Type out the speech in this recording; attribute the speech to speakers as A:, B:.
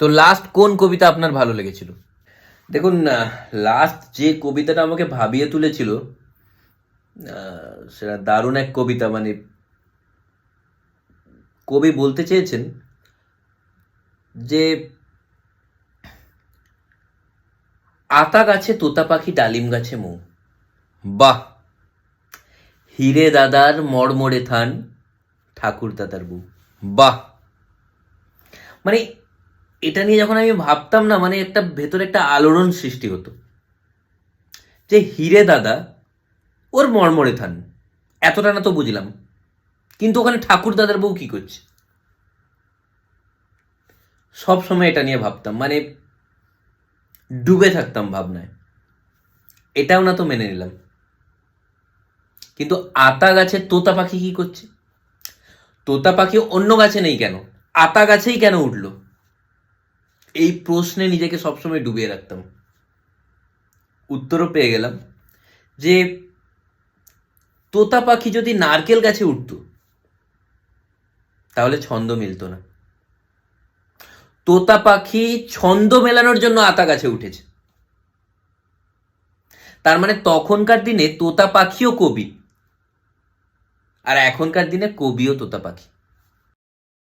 A: তো লাস্ট কোন কবিতা আপনার ভালো লেগেছিল? দেখুন লাস্ট যে কবিতাটা আমাকে ভাবিয়ে তুলেছিল সেটা দারুণ এক কবিতা মানে কবি বলতে চেয়েছেন যে আতা গাছে তোতা পাখি, ডালিম গাছে মৌ। বাহ! হিরে দাদার মড়মড়ে থান, ঠাকুর দাদার বউ। বাহ! মানে এটা নিয়ে যখন আমি ভাবতাম না মানে একটা ভেতরে একটা আলোড়ন সৃষ্টি হতো। যে হিরে দাদা, ওর মর্মরে থান। এতটা না তো বুঝলাম। কিন্তু ওখানে ঠাকুর দাদার বউ কি করছে? সব সময় এটা নিয়ে ভাবতাম মানে ডুবে থাকতাম ভাবনায়। এটাও না তো মেনে নিলাম। কিন্তু আতা গাছে তোতা পাখি কি করছে? তোতা পাখি অন্য গাছে নেই কেন? আতা গাছেই কেন উঠল? এই প্রশ্নে নিজেকে সবসময় ডুবিয়ে রাখতাম। উত্তরও পেয়ে গেলাম যে, তোতা পাখি যদি নারকেল গাছে উঠত, তাহলে ছন্দ মিলতো না। তোতা পাখি ছন্দ মেলানোর জন্য আতা গাছে উঠেছে। তার মানে তখনকার দিনে তোতা পাখিও কবি, আর এখনকার দিনে কবিও তোতা পাখি।